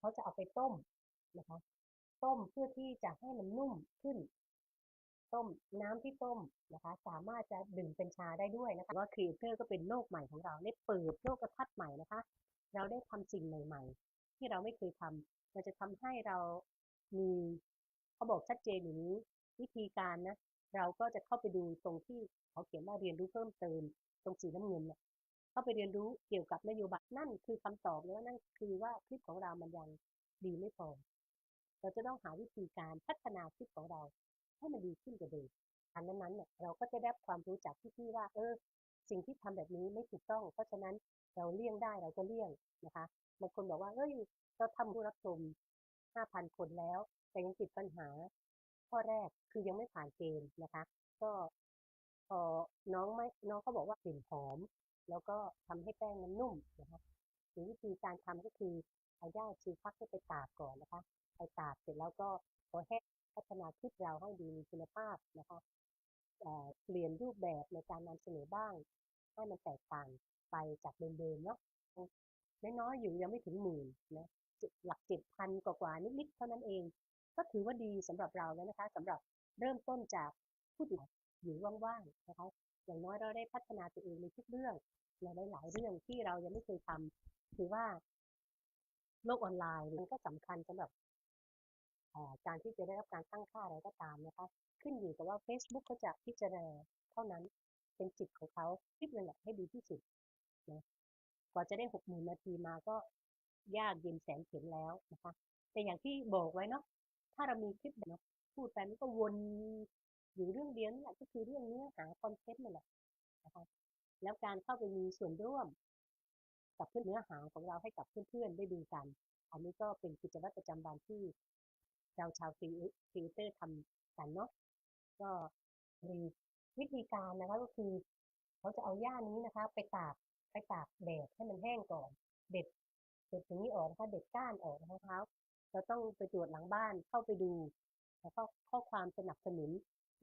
เขาจะเอาไปต้มนะคะ ต้มเพื่อที่จะให้มันนุ่มขึ้น ต้มน้ำที่ต้มนะคะ สามารถจะดื่มเป็นชาได้ด้วยนะคะว่าครีเอเตอร์ก็เป็นโลกใหม่ของเราได้เปิดโลกทัศน์ใหม่นะคะ เราได้ทำสิ่งใหม่ ๆ ที่เราไม่เคยทำมันจะทำให้เรามีเขาบอกชัดเจนอย่างนี้วิธีการนะเราก็จะเข้าไปดูตรงที่เขาเขียนว่าเรียนรู้เพิ่มเติมตรงสีน้ำเงินเนี่ย เข้าไปเรียนรู้เกี่ยวกับนโยบายนั่นคือคำตอบเลยว่านั่นคือว่าคลิปของเรามันยังดีไม่พอ เราจะต้องหาวิธีการพัฒนาคลิปของเราให้มันดีขึ้นกว่าเดิมอันนั้นๆเนี่ยเราก็จะได้ความรู้จากพี่ๆว่า เออ สิ่งที่ทำแบบนี้ไม่ถูกต้อง เพราะฉะนั้นเราเลี่ยงได้เราก็เลี่ยงนะคะบางคนบอกว่าเฮ้ยเราทำผู้รับชม5,000 คนแล้ว แต่ยังติดปัญหา ข้อแรกคือยังไม่ผ่านเกณฑ์นะคะ ก็พอน้องไม่น้องเขาบอกว่ากลิ่นหอม แล้วก็ทำให้แป้งมันนุ่มนะคะหรือวิธีการทำก็คือเอาหญ้าชีฟักให้ไปตากก่อนนะคะไปตากเสร็จแล้วก็พอแห้งพัฒนาคลิปเราให้ดีมีคุณภาพนะคะเปลี่ยนรูปแบบในการนำเสนอบ้างให้มันแตกต่างไปจากเดิมๆเนาะน้อยๆอยู่ยังไม่ถึงหมื่นนะหลักเจ็ดพันกว่าๆนิดๆเท่านั้นเอง ก็ถือว่าดีสำหรับเราแล้วนะคะสำหรับเริ่มต้นจากผู้ติดอยู่ว่างๆนะคะ อย่างน้อยเราได้พัฒนาตัวเองในทุกเรื่องในหลาย ๆ เรื่องที่เรายังไม่เคยทำถือว่า โลกออนไลน์มันก็สำคัญสำหรับการที่จะได้รับการตั้งค่าอะไรก็ตามนะคะขึ้นอยู่กับว่า Facebook เขาจะพิจารณาเท่านั้นเป็นจิตของเขาคิดเลยแหละให้ดีที่สุดนะกว่าจะได้หกหมื่นนาทีมาก็ยากเย็นแสนเข็ญแล้วนะคะ แต่อย่างที่บอกไว้เนาะถ้าเรามีคลิปแบบพูดไปมันก็วน อยู่เรื่องเดียวนั่แหละก็คือเรื่องเนื้อหาคอนเทนต์นั่นแหละนะคะแล้วการเข้าไปมีส่วนร่วม กับเพื่อนเนื้อหาของเราให้กับเพื่อนๆได้ดูกัน อันนี้ก็เป็นกิจวัตรประจำวันที่เราชาวครีเอเตอร์ทำกันเนาะก็มีวิธีการนะคะก็คือเขาจะเอาหญ้านี้นะคะ ไปตากไปตากแดดให้มันแห้งก่อน เด็ดเด็ดตรงนี้ออกนะคะเด็ดก้านออกนะคะเราต้องไปตรวจหลังบ้านเข้าไปดูแล้วก็ข้อความสนับสนุน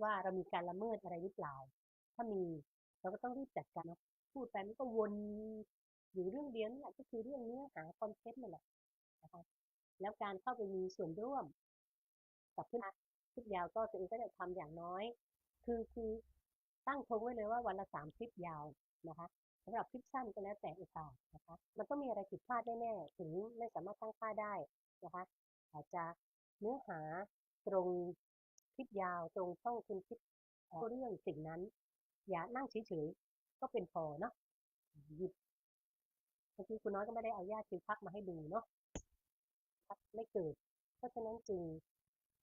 ว่าเรามีการละเมิดอะไรหรือเปล่า ถ้ามีเราก็ต้องรีบจัดการนะพูดไปมันก็วนอยู่เรื่องเดียวนั่แหละก็คือเรื่องเนื้อหาคอนเทนต์นั่นแหละนะคะแล้วการเข้าไปมีส่วนร่วม กับเพื่อนคลิปยาวก็ตัวเองก็จะทำอย่างน้อย คือคือตั้งทงไว้เลยว่าวันละสามคลิปยาวนะคะสำหรับคลิปสั้นก็แล้วแต่โอกาสนะคะ มันต้องมีอะไรผิดพลาดแน่ๆถึงไม่สามารถตั้งค่าได้นะคะอาจจะเนื้อหาตรง คลิปยาวตรงช่องคุณคลิปเรื่องสิ่งนั้น อย่านั่งเฉยๆก็เป็นพอเนาะหยิบเมื่อกี้คุณน้อยก็ไม่ได้เอาญาติคิวพักมาให้ดูเนาะไม่เกิด เพราะฉะนั้นจึง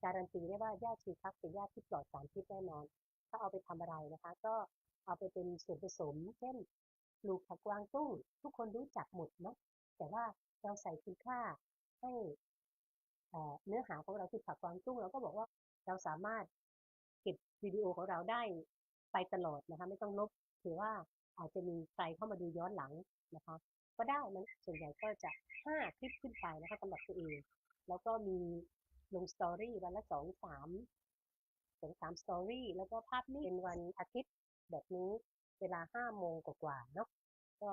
การันตีได้ว่าญาติชีพักเป็นญาติที่ปลอดสารพิษแน่นอน ถ้าเอาไปทำอะไรนะคะ ก็เอาไปเป็นส่วนผสม เช่นปลูกผักกวางตุ้ง ทุกคนรู้จักหมดเนาะแต่ว่าเราใส่คุณค่าให้เนื้อหาของเราคือผักกวางตุ้งเราก็บอกว่า เราสามารถเก็บวิดีโอของเราได้ไปตลอดนะคะไม่ต้องลบถือว่าอาจจะมีใครเข้ามาดูย้อนหลังนะคะ ก็ได้มันส่วนใหญ่ก็จะห้าคลิปขึ้นไปนะคะสำหรับตัวเอง แล้วก็มีลงสตอรี่วันละสองสามสองสามสตอรี่แล้วก็ภาพนี้เป็นวันอาทิตย์แบบนี้เวลาห้าโมงกว่าๆเนาะก็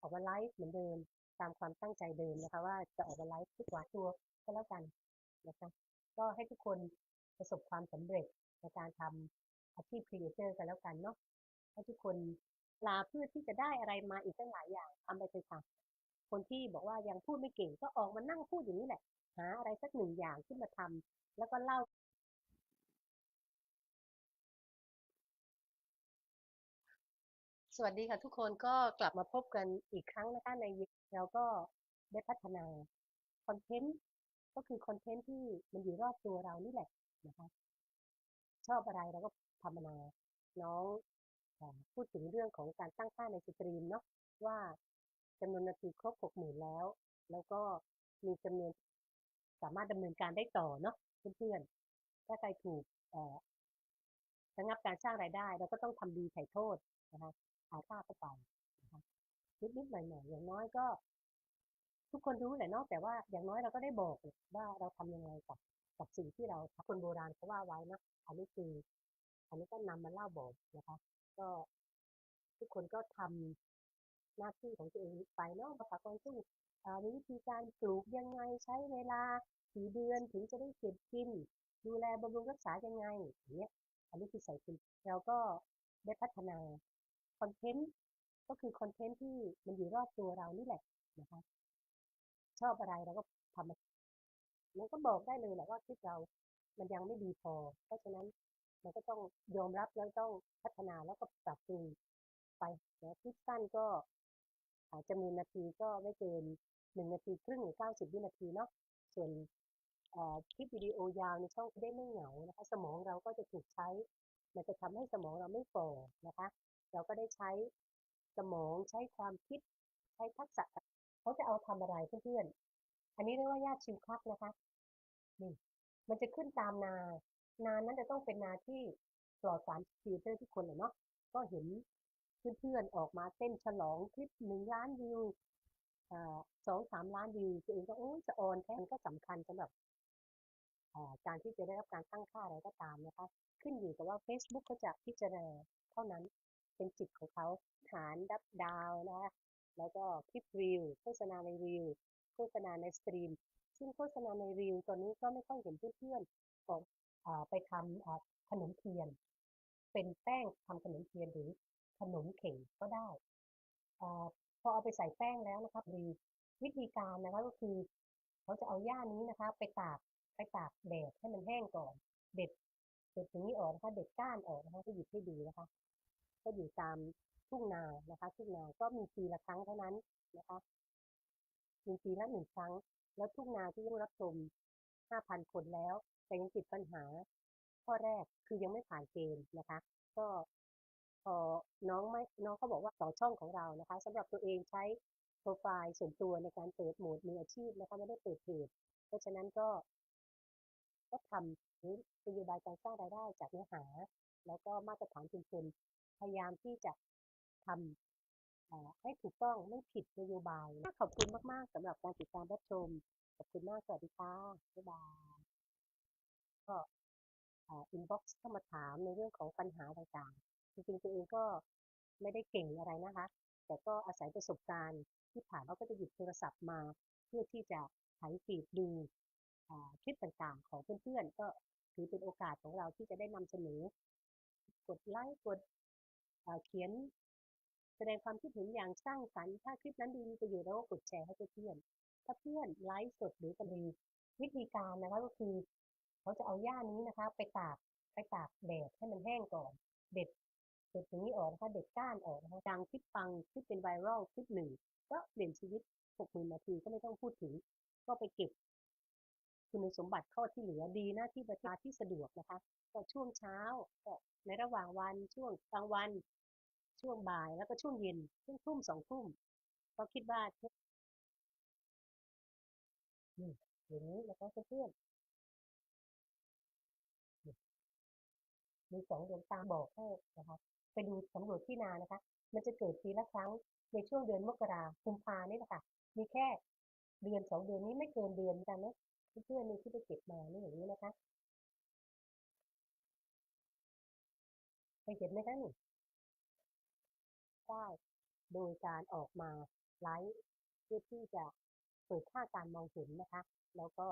ออกมาไลฟ์เหมือนเดิมตามความตั้งใจเดิมนะคะ ว่าจะออกมาไลฟ์ทุกวันตัวก็แล้วกันนะคะก็ให้ทุกคน ประสบความสำเร็จในการทำอาชีพครีเอเตอร์กันแล้วกันเนาะให้ทุกคนลาเพื่อที่จะได้อะไรมาอีกตั้งหลายอย่างทำไปเลยค่ะคนที่บอกว่ายังพูดไม่เก่งก็ออกมานั่งพูดอย่างนี้แหละ หาอะไรสักหนึ่งอย่างขึ้นมาทำแล้วก็เล่าสวัสดีค่ะทุกคนก็กลับมาพบกันอีกครั้งนะคะในเราก็ได้พัฒนาคอนเทนต์ก็คือคอนเทนต์ที่มันอยู่รอบตัวเรานี่แหละ นะคะ ชอบอะไรเราก็ทำมาน้องพูดถึงเรื่องของการตั้งค่าในสตรีมเนาะว่าจำนวนนาทีครบหกหมื่นแล้ว แล้วก็มีจำนวนสามารถดำเนินการได้ต่อเนาะเพื่อนๆ ถ้าใครถูกระงับการสร้างรายได้ เราก็ต้องทำดีไถ่โทษนะคะหาค่าเข้าไปนิดๆหน่อยๆอย่างน้อยก็ ทุกคนรู้แหละเนาะแต่ว่าอย่างน้อยเราก็ได้บอกว่าเราทำยังไงกับ กับสิ่งที่เราคนโบราณเขาว่าไว้นะอันนี้คือ อันนี้ก็นำมาเล่าบอกนะคะ ก็ทุกคนก็ทำหน้าที่ของตัวเองไปเนาะภาษากรซึ่งอ่ามีวิธีการปลูกยังไงใช้เวลากี่เดือนถึงจะได้เก็บกิน ดูแลบำรุงรักษายังไงอย่างเงี้ยอันนี้คือใส่คุณเราก็ได้พัฒนาคอนเทนต์ก็คือคอนเทนต์ที่มันอยู่รอบตัวเรานี่แหละนะคะชอบอะไรเราก็ทำ มันก็บอกได้เลยแหละว่าคลิปเรา มันยังไม่ดีพอ เพราะฉะนั้นมันก็ต้องยอมรับแล้วต้องพัฒนาแล้วก็ปรับปรุงไปนะคลิปสั้นก็อาจจะมีนาทีก็ไม่เกินหนึ่งนาทีครึ่งหรือเก้าสิบวินาทีเนาะส่วนคลิปวิดีโอยาวในช่องได้ไม่เหงานะคะสมองเราก็จะถูกใช้ มันจะทำให้สมองเราไม่ฝ่อนะคะ เราก็ได้ใช้สมองใช้ความคิดใช้ทักษะเขาจะเอาทำอะไรเพื่อน อันนี้เรียกว่าญาติชิวคักนะคะนี่มันจะขึ้นตามนา นานั้นจะต้องเป็นนาที่ปลอดสารฟิลเตอร์ทุกคนเนาะก็เห็นเพื่อนๆออกมาเต้นฉลองคลิปหนึ่งล้านวิวสองสามล้านวิวตัวเองก็โอ้จะออนแค่นก็สำคัญสำหรับการที่จะได้รับการตั้งค่าอะไรก็ตามนะคะ ขึ้นอยู่กับว่า Facebook เขาจะพิจารณาเท่านั้นเป็นจิตของเขาฐานดับดาวนะคะแล้วก็คลิปรีวโฆษณาในรีว โฆษณาในสตรีม ซึ่งโฆษณาในรีวตอนนี้ก็ไม่ค่อยเห็นเพื่อนๆออกไปทำขนมเทียน เป็นแป้งทำขนมเทียนหรือขนมเข่งก็ได้อพอเอาไปใส่แป้งแล้วนะคะรีวิธีการนะคะก็คือเขาจะเอาหญ้านี้นะคะ ไปตากไปตากแดดให้มันแห้งก่อน เด็ดเด็ดตรงนี้ออกนะคะเด็ดก้านออกนะคะก็หยิบให้ดูนะคะ ก็อยู่ตามทุ่งนานะคะทุ่งนาก็มีปีละครั้งเท่านั้นนะคะ มีปีละหนึ่งครั้ง แล้วทุ่งนาที่ได้รับชมห้าพันคนแล้ว แต่ยังติดปัญหา ข้อแรกคือยังไม่ผ่านเกณฑ์นะคะ ก็พอน้องไม่น้องเขาบอกว่าต่อช่องของเรานะคะสำหรับตัวเองใช้โปรไฟล์ส่วนตัวในการเปิดโหมดมืออาชีพนะคะไม่ได้เปิดเพจเพราะฉะนั้นก็ ก็ทำนโยบายการสร้างรายได้จากเนื้อหา แล้วก็มาตรฐานชุมชนพยายามที่จะทำให้ถูกต้องไม่ผิดนโยบายขอบคุณมากๆสำหรับการติดตามรับชม ขอบคุณมากสวัสดีค่ะบ๊ายบายก็อินบ็อกซ์เข้ามาถามในเรื่องของปัญหาต่างๆ จริงๆตัวเองก็ไม่ได้เก่งอะไรนะคะ แต่ก็อาศัยประสบการณ์ที่ผ่านเราก็จะหยิบโทรศัพท์มา เพื่อที่จะไถฟีดดูคลิปต่างๆ ของเพื่อนๆ ก็ถือเป็นโอกาสของเราที่จะได้นำเสนอกดไลค์กดเขียน ดงความคิดเห็นอย่างสร้างสรรค์ถ้าคลิปนั้นดีมีประโยชน์เราก็กดแชร์ให้เพื่อนถ้าเพื่อนไลฟ์สดหรือกันดีวิธีการนะคะก็คือเขาจะเอาหญ้านี้นะคะ ไปตากไปตากแดดให้มันแห้งก่อน เด็ดเด็ดตรงนี้ออกนะคะเด็ดก้านออกนะคะดังคลิปฟังคลิปเป็นไวรัลคลิปหนึ่งก็เปลี่ยนชีวิตหกหมื่นนาทีก็ไม่ต้องพูดถึง ก็ไปเก็บคุณสมบัติข้อที่เหลือดีนะที่ประชาที่สะดวกนะคะ ก็ช่วงเช้าก็ในระหว่างวันช่วงกลางวัน ช่วงบ่ายแล้วก็ช่วงเย็นช่วงทุ่มสองทุ่มก็คิดว่านี่อย่างนี้แล้วก็เพื่อนมีสองดวงตาบอกให้นะคะไปดูสำรวจที่นานะคะ มันจะเกิดปีละครั้งในช่วงเดือนมกราคุมพานี่แหละค่ะมีแค่เดือนสองเดือนนี้ไม่เกินเดือนกันนะเพื่อนนี่ที่ไปเก็บมานี่อย่างนี้นะคะไปเห็นไหมคะนี่ ได้โดยการออกมาไลฟ์เพื่อที่จะเปิดค่าการมองเห็นนะคะ แล้วก็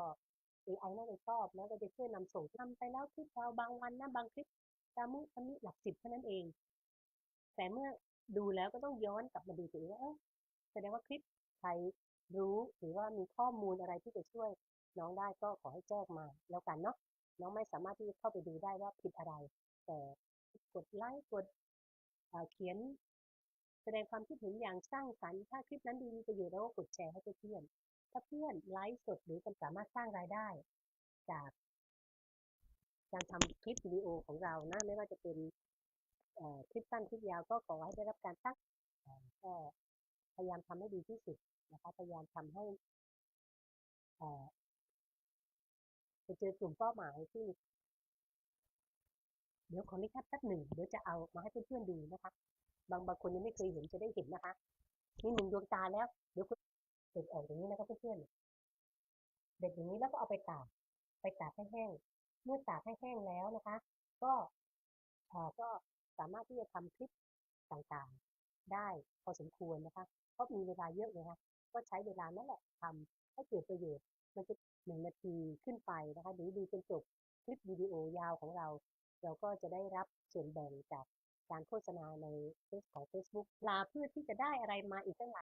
AI น่าจะชอบแล้วก็จะช่วยนำส่งทำไปแล้วคลิปเราบางวันนะบางคลิปตามุตามิหลักสิบเท่านั้นเอง แต่เมื่อดูแล้วก็ต้องย้อนกลับมาดูตัวเองว่าแสดงว่าคลิปใครรู้หรือว่ามีข้อมูลอะไรที่จะช่วยน้องได้ก็ขอให้แจ้งมา แล้วกันเนาะน้องไม่สามารถที่จะเข้าไปดูได้ว่าผิดอะไร แต่กดไลค์กดเขียน แสดงความคิดเห็นอย่างสร้างสรรค์ ถ้าคลิปนั้นดีมีประโยชน์เราก็กดแชร์ให้เพื่อนถ้าเพื่อนไลฟ์สดหรือสามารถสร้างรายได้ จากการทำคลิปวิดีโอของเรานะไม่ว่าจะเป็นคลิปสั้นคลิปยาวก็ขอให้ได้รับการตั้งก็พยายามทำให้ดีที่สุดนะคะพยายามทำให้ไปเจอกลุ่มเป้าหมายที่ เดี๋ยวขอนิคัดแป๊บหนึ่งเดี๋ยวจะเอามาให้เพื่อนๆดูนะคะ บางบางคนยังไม่เคยเห็นจะได้เห็นนะคะ นี่หนึ่งดวงตาแล้วเดี๋ยวคุณเด็ดออกอย่างนี้นะคะเพื่อนๆเด็ดอย่างนี้แล้วก็เอาไปตากไปตากให้แห้ง เมื่อตากให้แห้งแล้วนะคะ ก็ก็สามารถที่จะทำคลิปต่างๆ ได้พอสมควรนะคะเพราะมีเวลาเยอะเลยคะก็ใช้เวลานั่นแหละทำให้เกิดประโยชน์มันจะหนึ่งนาทีขึ้นไปนะคะหรือดูจนจบคลิปวิดีโอยาวของเรา เราก็จะได้รับส่วนแบ่งจาก การโฆษณาในเฟซของ Facebook ลาเพื่อที่จะได้อะไรมาอีกตั้งหลาย